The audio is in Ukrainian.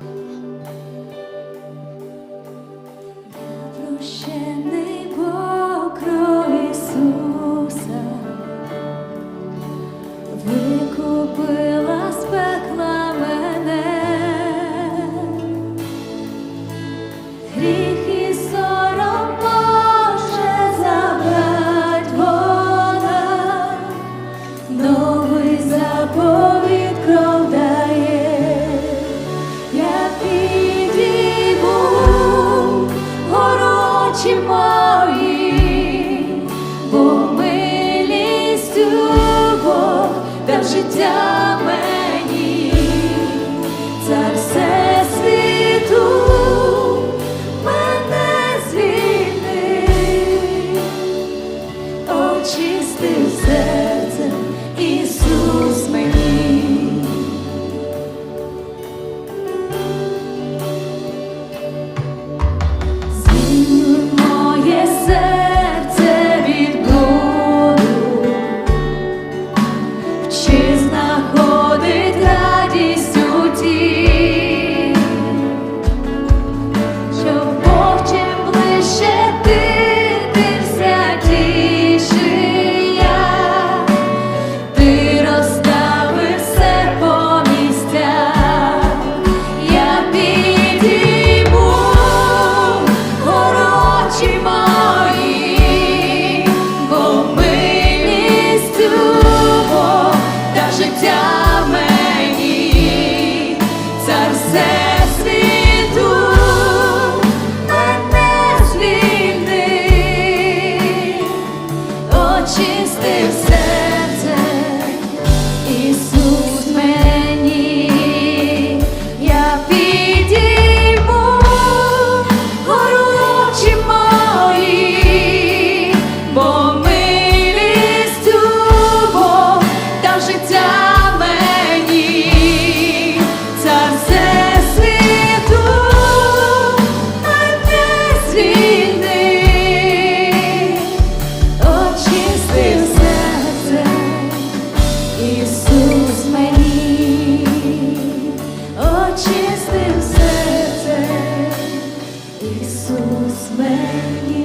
Я. очі мої, бо милістю життя мені, цар все світу мене звільнив, очистив. Мене звільнив, очистив все. when you